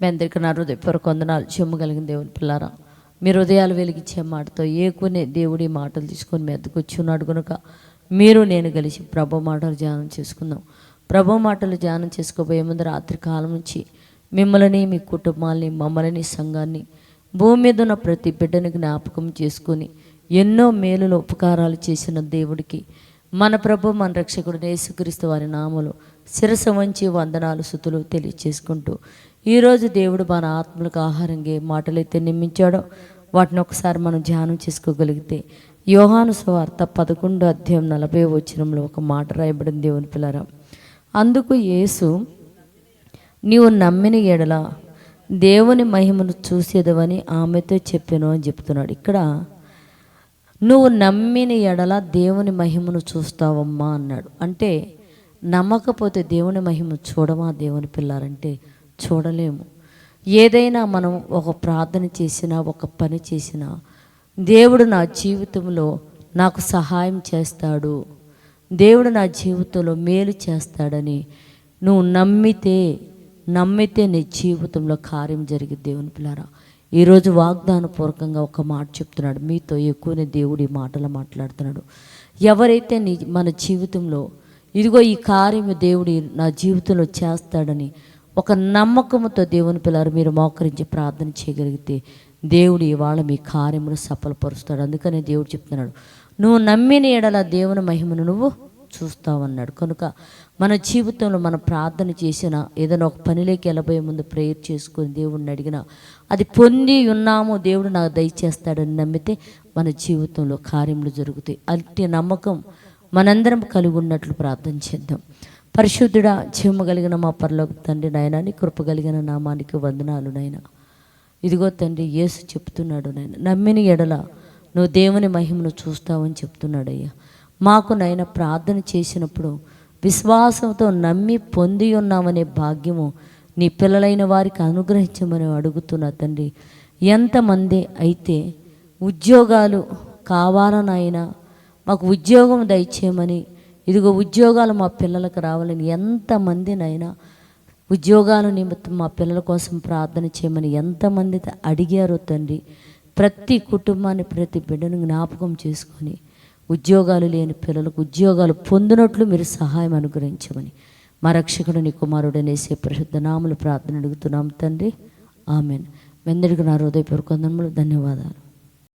మీ అందరికీ నా హృదయపూర్వక వందనాలు చెమ్ము కలిగిన దేవుని పిల్లారా. మీ హృదయాలు వెలిగించే మాటతో ఏకునే దేవుడి మాటలు తీసుకొని మీ అద్దకు ఉన్నాడు కనుక మీరు నేను కలిసి ప్రభు మాటలు ధ్యానం చేసుకుందాం. ప్రభు మాటలు ధ్యానం చేసుకోబోయే ముందు రాత్రి కాలం నుంచి మిమ్మల్ని మీ కుటుంబాలని మమ్మల్ని సంఘాన్ని భూమి మీద ఉన్న ప్రతి బిడ్డని జ్ఞాపకం చేసుకొని ఎన్నో మేలుల ఉపకారాలు చేసిన దేవుడికి మన ప్రభు మన రక్షకుడు యేసుక్రీస్తు వారి నామలు శిరస వంచి వందనాలు సుతులు తెలియచేసుకుంటూ ఈరోజు దేవుడు మన ఆత్మలకు ఆహారంగా ఏ మాటలైతే నియమించాడో వాటిని ఒకసారి మనం ధ్యానం చేసుకోగలిగితే యోహాను స్వార్త పదకొండు అధ్యాయం నలభై వచ్చినంలో ఒక మాట రాయబడిన దేవుని పిల్లరా. అందుకు యేసు నీవు నమ్మిన ఎడల దేవుని మహిమను చూసేదవని ఆమెతో చెప్పాను అని చెప్తున్నాడు. ఇక్కడ నువ్వు నమ్మిన ఎడల దేవుని మహిమను చూస్తావమ్మా అన్నాడు. అంటే నమ్మకపోతే దేవుని మహిమ చూడమా దేవుని పిల్లారంటే చూడలేము. ఏదైనా మనం ఒక ప్రార్థన చేసినా ఒక పని చేసినా దేవుడు నా జీవితంలో నాకు సహాయం చేస్తాడు. దేవుడు నా జీవితంలో మేలు చేస్తాడని నువ్వు నమ్మితే నమ్మితే నీ జీవితంలో కార్యం జరిగింది దేవుని పిల్లారా. ఈరోజు వాగ్దానపూర్వకంగా ఒక మాట చెప్తున్నాడు. మీతో ఎక్కువనే దేవుడు ఈ మాటలు మాట్లాడుతున్నాడు. ఎవరైతే నీ మన జీవితంలో ఇదిగో ఈ కార్యం దేవుడి నా జీవితంలో చేస్తాడని ఒక నమ్మకంతో దేవుని పిల్లలు మీరు మోకరించి ప్రార్థన చేయగలిగితే దేవుడు ఇవాళ మీ కార్యమును సఫలపరుస్తాడు. అందుకనే దేవుడు చెప్తున్నాడు నువ్వు నమ్మిన ఎడల దేవుని మహిమను నువ్వు చూస్తావన్నాడు. కనుక మన జీవితంలో మనం ప్రార్థన చేసిన ఏదైనా ఒక పనిలోకి వెళ్ళబోయే ముందు ప్రేయర్ చేసుకొని దేవుడిని అడిగినా అది పొంది ఉన్నాము దేవుడు నాకు దయచేస్తాడని నమ్మితే మన జీవితంలో కార్యములు జరుగుతాయి. అట్టి నమ్మకం మనందరం కలిగి ఉన్నట్లు ప్రార్థన చేద్దాం. పరిశుద్ధుడా జీవము కలిగిన మా పరలోక తండ్రి నాయన నీ కృప కలిగిన నామానికి వందనాలు నాయన. ఇదిగో తండ్రి యేసు చెప్తున్నాడు నాయన నమ్మిన ఎడల నువ్వు దేవుని మహిమను చూస్తావని చెప్తున్నాడు అయ్యా మాకు నాయన ప్రార్థన చేసినప్పుడు విశ్వాసంతో నమ్మి పొంది ఉన్నామనే భాగ్యము నీ పిల్లలైన వారికి అనుగ్రహించమని అడుగుతున్నా తండ్రి. ఎంతమంది అయితే ఉద్యోగాలు కావాలనైనా మాకు ఉద్యోగం దయచేయమని ఇదిగో ఉద్యోగాలు మా పిల్లలకు రావాలని ఎంతమందినైనా ఉద్యోగాల నిమిత్తం మా పిల్లల కోసం ప్రార్థన చేయమని ఎంతమంది అడిగారో తండ్రి ప్రతి కుటుంబాన్ని ప్రతి బిడ్డను జ్ఞాపకం చేసుకొని ఉద్యోగాలు లేని పిల్లలకు ఉద్యోగాలు పొందినట్లు మీరు సహాయం అనుగ్రహించమని మా రక్షకుడు నీ కుమారుడనేసే ప్రసిద్ధ నాములు ప్రార్థన అడుగుతున్నాం తండ్రి. ఆమెన్. వెందడికి నా హృదయపూర్వకందములు ధన్యవాదాలు.